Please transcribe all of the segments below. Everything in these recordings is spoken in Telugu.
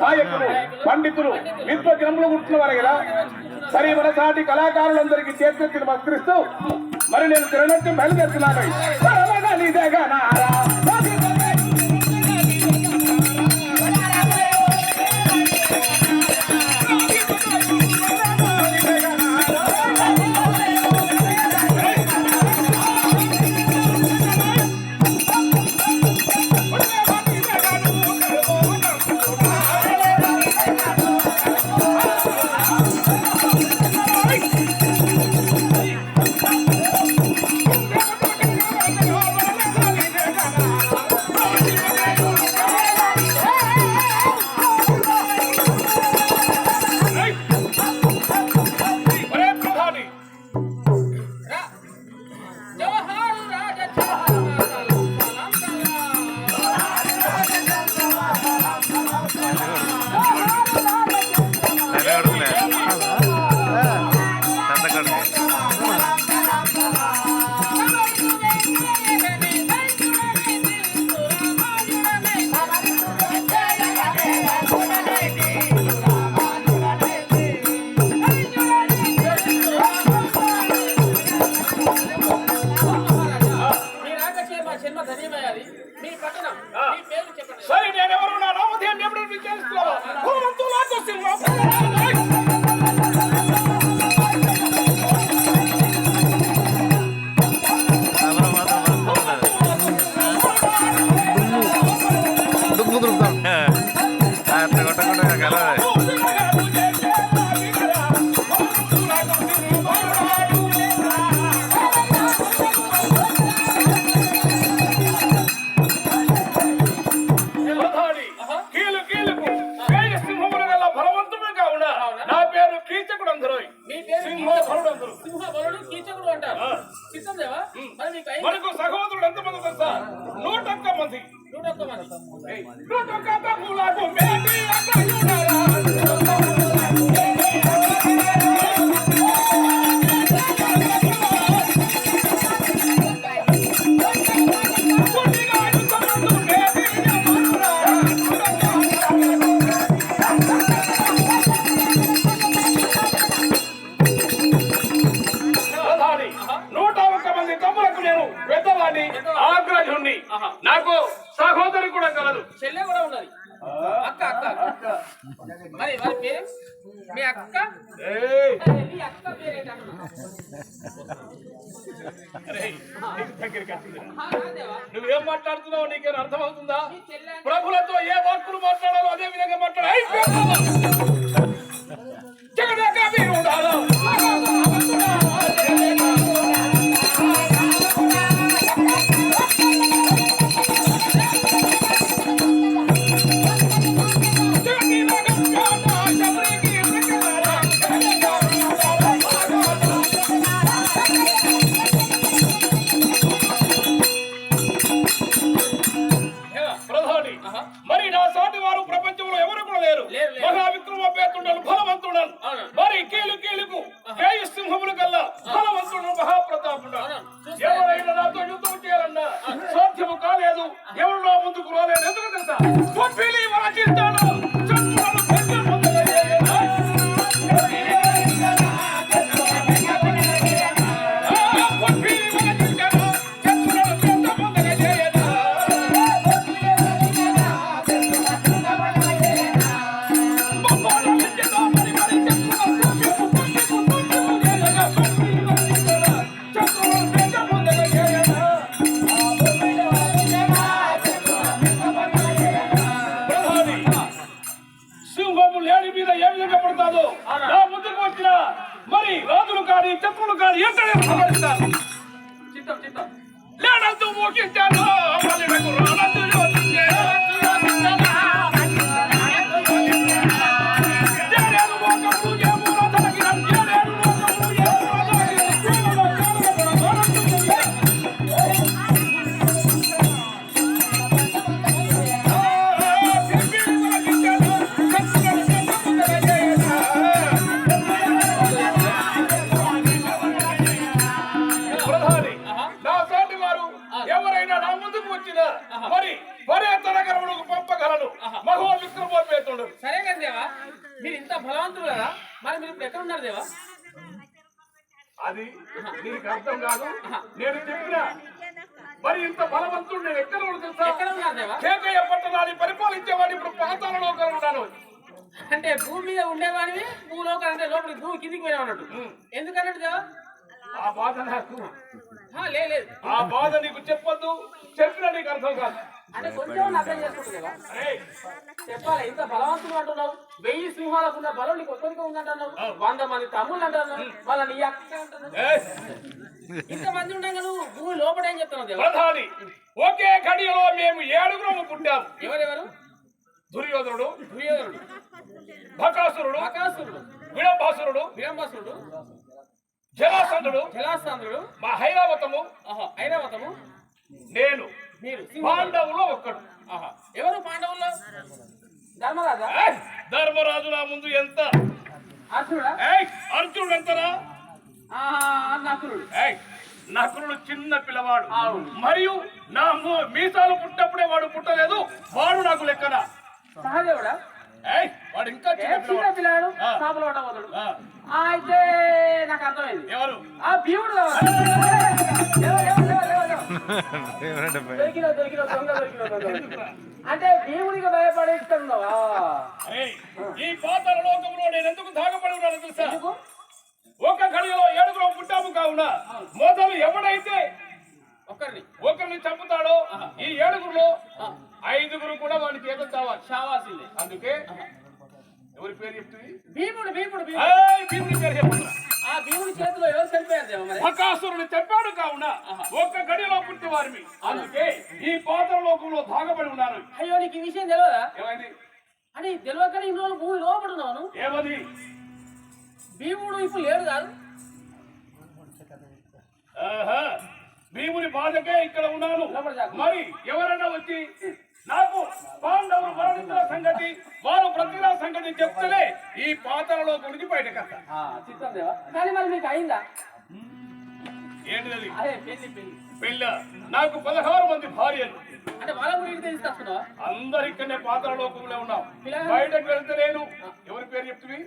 నాయకులు పండితులు విద్వజ్ఞములు వారు కదా? సరే మన సాటి కళాకారులందరికీ చేతులు నమస్కరిస్తూ మరి నేను తిరగట్టు బయలుదేరుతున్నాను. హక్కులు మాట్లాడాలో అదే విధంగా మాట్లాడాలి. దేవా ఆ బాధ నాకు. లేదు ఆ బాధ నీకు చెప్పొద్దు. చెప్పినా నీకు అర్థం కాదు. అంటే కొంచెం అర్థం చేసుకుంటుందేవా అరే చెప్పాలి? ఇంత బలవంతుడు అంటున్నావు. వెయ్యి సింహాలకు ఉన్న బలం నీకు ఒక్కరికే ఉందంటున్నావు. వంద మంది తమ్ముళ్ళు అంటున్నావు. వాళ్ళ నీ అక్క ఇంతమంది ఉండగా నువ్వు. భూమి లోపల ఏం చెప్తున్నావు ప్రధాని ఒకే ఘడియలో మేము ఏడుగురం పుట్టాం. ఎవరెవరు? దుర్యోధనుడు దుర్యోధనుడు. బకాసురుడు బకాసురుడు. విడంబాసురుడు విరంబాసురుడు జలాసంధుడు జలాస్తంద్రుడు మా హైరావతము ఆహా ఐరావతము నేను మీరు పాండవులో ఒక్కడు. ఎవరు పాండవుల్లో? ధర్మరాజా? నా ముందు ఎంత? అర్జునుడా? ఎంతరా? నకులుడు. చిన్న పిల్లవాడు. మరియు నా మీసాలు పుట్టినప్పుడే వాడు పుట్టలేదు. వాడు నాకు లెక్కన? సహదేవుడా? ఏయ్, వాడు ఇంకా చిన్న. పిల్లాడు. సాపులు అయితే నాకు అర్థమైంది. ఎవరు? ఆ భీముడు. అంటే భీముడికి భయపడి ఈ పాతాల లోకంలో నేను ఎందుకు దాగపడి ఉన్నాను తెలుసా? ఒక ఏడుగురం పుట్టాము కావున మొదలు ఎవడైతే ఒక్కరిని ఒకరిని చంపుతాడో ఈ ఏడుగురులో ఐదుగురు కూడా వాడి చేత చావాలి. చావాల్సిందే. అందుకే ఎవరి పేరు చెప్తుంది భీముడు భీముడు భీముడు. పేరు చెప్తున్నా ఆ భీముడి చేతిలో ఎవరు చనిపోయారు బకాసురుడు చెప్పాడు కావున ఒక్క గడిలో పుట్టి వారిని అందుకే ఈ పాత్ర లోకంలో భాగపడి ఉన్నాను. అయ్యో నీకు ఈ విషయం తెలియదా ఏమైంది? అని తెలియకనే ఇన్ని రోజులు భూమి లోపడున్నాను ఏమది? భీముడు ఇప్పుడు లేడు కాదు. భీముని బాధకే ఇక్కడ ఉన్నాను. మరి ఎవరైనా వచ్చి నాకు పాండవులు మరణించిన సంగతి వారు ప్రతిలా సంగతి చెప్తేనే ఈ పాత్రలో చిత్తం దేవా కానీ మరి మీకు అయిందా? ఏంటిది పెళ్ళ? నాకు పదహారు మంది భార్యలు. అంటే వాళ్ళ గురించి తీసుకొస్తున్నావా అందరికనే పాత్ర లోకంలో ఉన్నాం? బయటకు వెళ్తే నేను. ఎవరి పేరు చెప్తుంది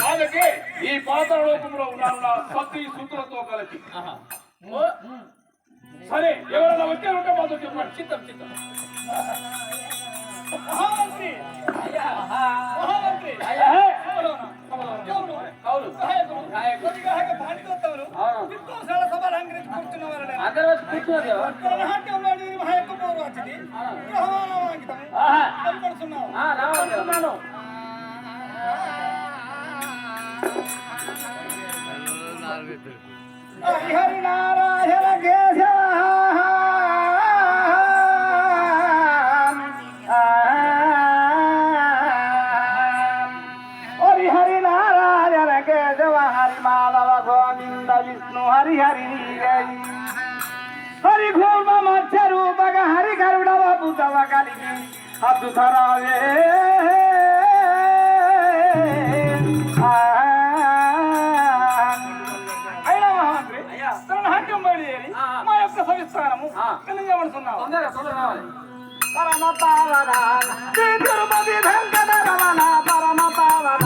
బాధకే ఈ పాత్ర లోకంలో ఉన్నాను నా పత్తి సూత్రులతో కలిసి సరే ఎవరైనా వచ్చే ఉంటే మాతో చెప్పండి. చిత్తం చిత్తం. మహామంత్రి. అయ్యా. మహామంత్రి అయ్యా ఎవరు? అవును కేశవ హరి మాధవ గోవింద విష్ణు హరి హరి నీరై హరి కూర్మ మత్స్య రూపక హరి కరుడవ బుధవ కలిగి అద్భుతరావే అయినా మహామంత్రి తన నాట్యం బయలుదేరి ఆ. మా యొక్క సవిస్తారము ఆ. కలిగమనుకున్నావు తొందరగా తొందరగా రావాలి పరమ పావన శ్రీ తిరుపతి వెంకట రమణ పరమ పావన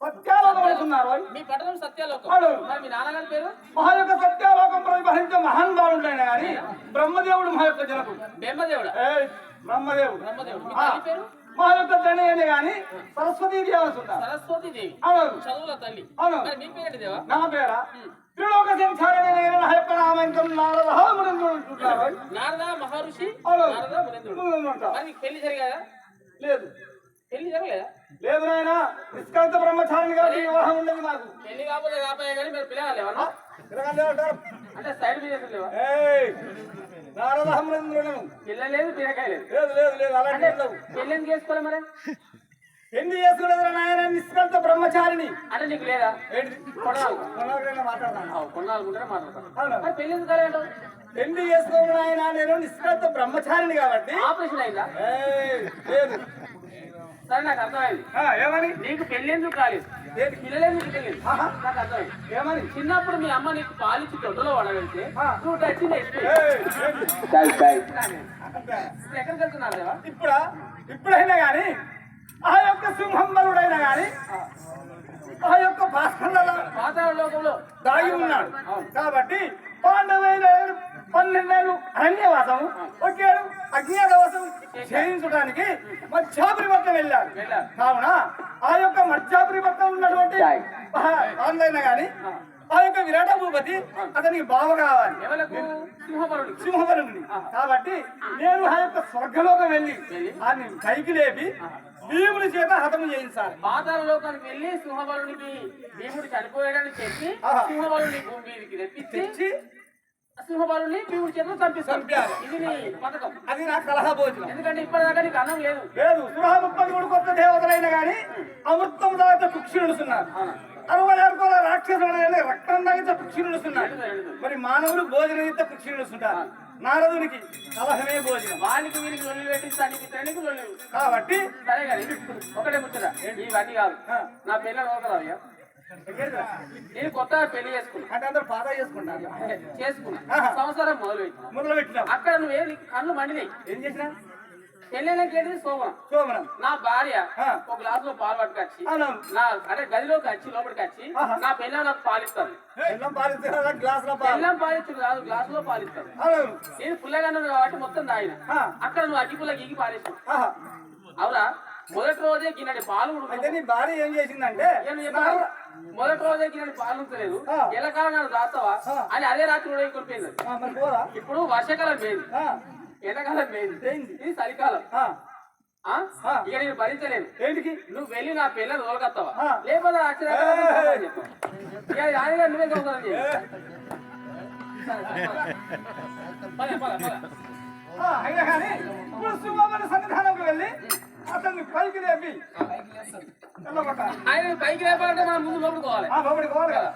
సత్యాలోకం మీ పట్టణం సత్యాలోకం. మరి మీ నాన్నగారి పేరు? మహా యొక్క సత్యాలోకం ప్రతిభరించే మహాన్ బాలుంటాయన కానీ బ్రహ్మదేవుడు మా యొక్క ఏయ్, బ్రహ్మదేవుడు. బ్రహ్మదేవుడు. తల్లి పేరు? మా యొక్క జనయనే గాని? సరస్వతీ దేవసుంటారు సరస్వతి దేవి. అవును. చదువుల తల్లి. అవును. మీ పేరేంటి దేవా? నా పేర? త్రిలోక సంచారణ నా యొక్క నామంకం నారదహామునందు ఉంటున్నారు నారద మహర్షి. నారద ఉంటారు. మరి పెళ్ళి జరిగాదా లేదు. పెళ్ళి జరగలేదా? లేదు నాయన నిష్కాంత బ్రహ్మచారిని కాబట్టి వివాహం ఉండదు నాకు పెళ్ళి కాకపోతే కాపాయే కానీ మీరు పిల్లగాలేవా. అంటే సైడ్ బిజినెస్ లేవా? ఏయ్, నారదహమునందులను పిల్ల లేదు లేదు. లేదు లేదు అలాంటి. పెళ్ళి ఎందుకు చేసుకోవాలి మరి? ఎన్ని చేసుకునేది నాయన నిష్కాంత బ్రహ్మచారిని అంటే నీకు లేదా? కొనాలి కొనవరైనా మాట్లాడతాను? కొనాలనుకుంటే మాట్లాడతాను పెళ్ళి ఎందుకు కలంటావు పెళ్ళి చేసుకోవడం నాయన నేను నిష్కాంత బ్రహ్మచారిని కాబట్టి. ఆపరేషన్ అయిందా? లేదు. సరే నాకు అర్థమైంది. ఏమని? నీకు పెళ్ళి ఎందుకు కాలేదు? ఏంటి? పిల్లలే నీకు తెలియదు. నాకు అర్థమైంది. ఏమని? చిన్నప్పుడు మీ అమ్మ నీకు పాలిచ్చి తొట్టలో వడగలితే ఆ. నువ్వు టచ్ ఎక్కడికి వెళ్తున్నారు దేవా? ఇప్పుడా? ఇప్పుడైనా గాని? ఆ యొక్క సింహంబరుడైనా గాని? ఆ యొక్క భాస్కరుల పాతాళ లోకంలో. దాగి ఉన్నాడు. కాబట్టి పాండవైన పన్నెండేళ్ళు అరణ్యవాసం ఒకేడు అజ్ఞాతవాసం చేయించడానికి మధ్యాపరివర్తం వెళ్ళాడు వెళ్ళాడు. కావున ఆ యొక్క మధ్యాపరివర్తం ఉన్నటువంటి ఆన్లైన్ గాని ఆ. యొక్క విరాట భూపతి అతనికి బావ కావాలి. సింహవరుణ్ణి కాబట్టి నేను ఆ యొక్క స్వర్గలోకం వెళ్ళి ఆయన పైకి లేపి భీముని చేత హతము చేయించాలి. పాతాళ లోకానికి వెళ్ళి సింహబలునికి భీముడు చనిపోయాడని చెప్పి. సింహబలుని భూమి మీదకి తెప్పించి సింహబలుని భీముడి చేతిలో చంపిస్తాను చంపాలి. ఇది నీ పథకం. అది నా కలహ భోజనం. ఎందుకంటే ఇప్పటిదాకా నీకు అన్నం లేదు. లేదు సురా ముప్పై మూడు కొత్త దేవతలైన గాని అమృతం దాగితే కుక్షి నిలుస్తున్నారు అరవై ఆరు కోల రాక్షసులైన రక్తం దాగితే కుక్షి నిలుస్తున్నారు మరి మానవులు భోజనం అయితే కుక్షి నిలుస్తుంటారు నారదునికి కలహమే భోజనం. వానికి వీరికి లొల్లి పెట్టిస్తానికి ఇతనికి లొల్లి. కాబట్టి సరే కానీ ఒకటే ముచ్చట. ఇవన్నీ కాదు. నా నోకరావు ఇక. నేను కొత్తగా పెళ్ళి చేసుకున్నా. అంటే అందరు పాత చేసుకుంటారు. చేసుకున్నా. సంవత్సరం మొదలు పెట్టిన మొదలు పెట్టినాం అక్కడ నువ్వే కళ్ళు మండినాయి. ఏం చేసినా? పెళ్ళైనాక ఏంటిది శోభనం సోమనం నా భార్య. ఒక గ్లాస్లో పాలు పట్టుకొచ్చి నా అంటే గదిలోకి వచ్చి లోపలికి వచ్చి. నా పెళ్ళం నాకు పాలిస్తాను. పాలిస్తారా? గ్లాస్లో పాలు. పెళ్ళం పాలిస్తుంది కాదు గ్లాస్లో అవునవును నేను పుల్లగా కాబట్టి మొత్తం ఆ. అక్కడ నువ్వు అగ్గి పుల్ల గీకి ఆహా. అవునా? మొదటి రోజే గిన్నెడి పాలు అయితే. నీ భార్య ఏం చేసిందంటే చెప్పాలి? మొదటి రోజే గిన్నెడి పాలు. ఎలా కాలం నన్ను దాస్తావా. అని అదే రాత్రి కూడా కొనిపోయింది. ఇప్పుడు వర్షాకాలం పోయింది ఎండాకాలం పోయింది. ఇది చలికాలం. ఇక నేను భరించలేను. ఏంటికి? నువ్వు వెళ్ళి నా పిల్లలు తోలకత్తావా ఆ. లేకపోతే అక్షరాలు నువ్వే దొంగతనం చేయి. పద, పద, పద. వెళ్ళి అతన్ని పైకి లేపి. ఆయన పైకి లేపాలంటే మనం ముందు లోపలికి పోవాలి ఆ, లోపలికి పోవాలి కదా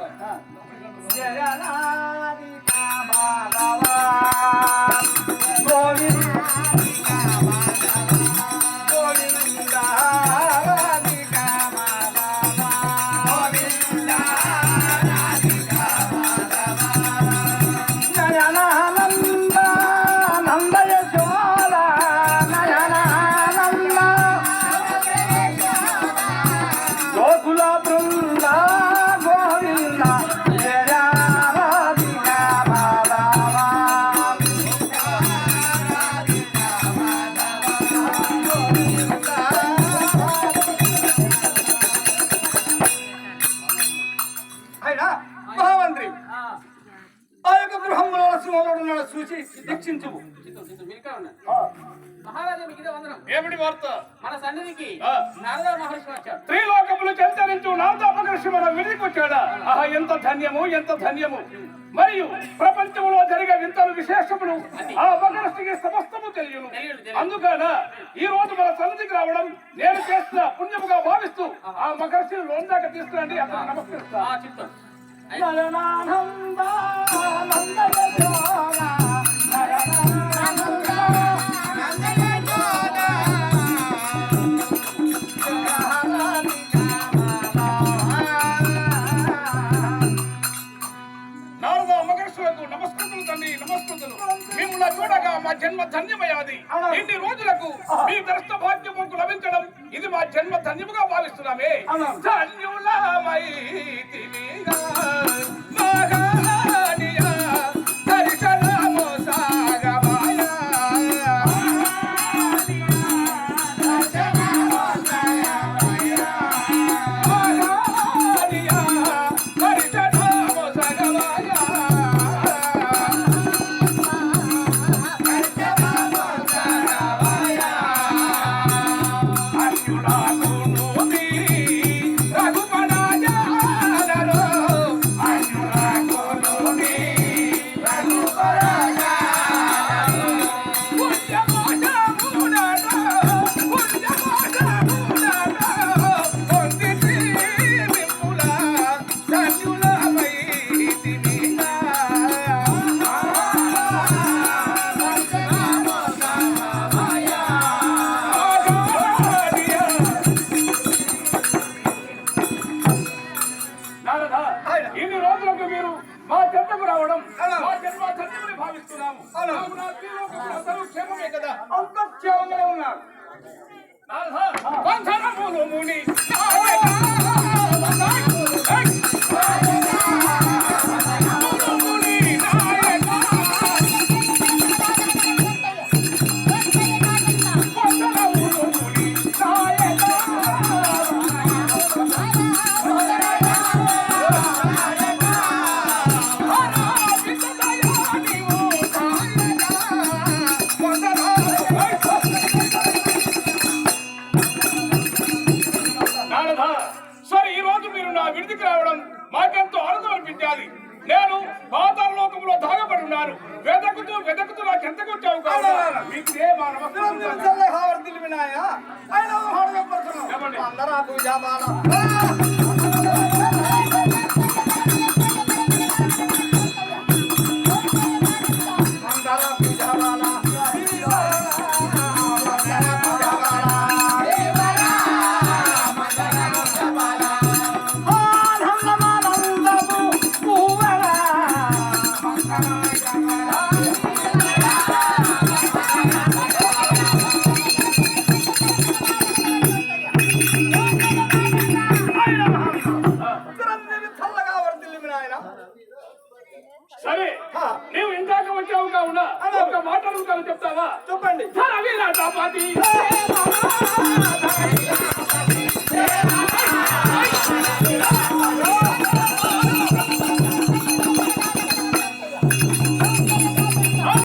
గోవింద ధన్యము ఎంత ధన్యము? మరియు ప్రపంచంలో జరిగే వింతలు విశేషములు ఆ అపకృష్ణకి సమస్తము తెలియను. అందుకన ఈ రోజు మన సన్నిధికి రావడం నేను చేసిన పుణ్యముగా భావిస్తూ ఆ మకర్షిని లోన్ దాకా తీసుకురండి అతను నమస్కరిస్తా. మిమ్మల్ని చూడగా మా జన్మ ధన్యమయ్యాది. ఇన్ని రోజులకు మీ దర్శన భాగ్యముకు లభించడం ఇది మా జన్మ ధన్యముగా భావిస్తున్నామే. ధన్యులమైతిమిగా భావిస్తున్నాము. అందరూ క్షేమమే కదా. అంత క్షేమంగానే ఉన్నారు ముని. అనిపించాలి నేను పాతాళ లోకంలో దాగబడి ఉన్నాను. వెదకుతూ వెదకుతూ నాకు ఎంత కొట్టావు కాదు? మీకు ఏ? అందరూ పూజా బాల